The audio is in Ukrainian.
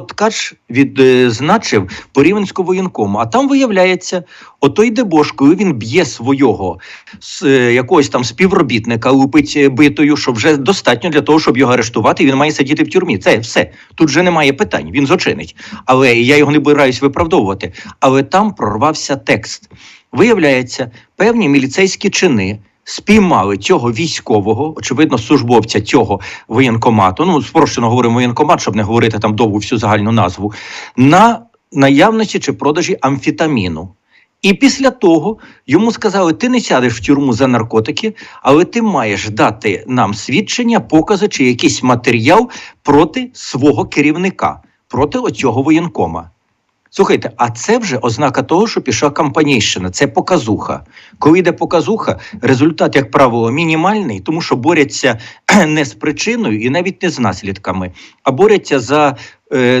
Ткач відзначив по Рівненському воєнкому, а там виявляється, отой дебош, коли він б'є свого е, якогось там співробітника, лупить битою, що вже достатньо для того, щоб його арештувати. Він має сидіти в тюрмі. Це все. Тут вже немає питань. Він злочинить. Але я його не збираюсь виправдовувати. Але там прорвався текст. Виявляється, певні міліцейські чини. Спіймали цього військового, очевидно, службовця цього воєнкомату. Ну, спрощено говоримо воєнкомат, щоб не говорити там довгу всю загальну назву, на наявності чи продажі амфетаміну. І після того йому сказали: ти не сядеш в тюрму за наркотики, але ти маєш дати нам свідчення, покази чи якийсь матеріал проти свого керівника, проти оцього воєнкома. Слухайте, а це вже ознака того, що пішла кампанійщина, це показуха. Коли йде показуха, результат, як правило, мінімальний, тому що борються не з причиною і навіть не з наслідками, а борються за е,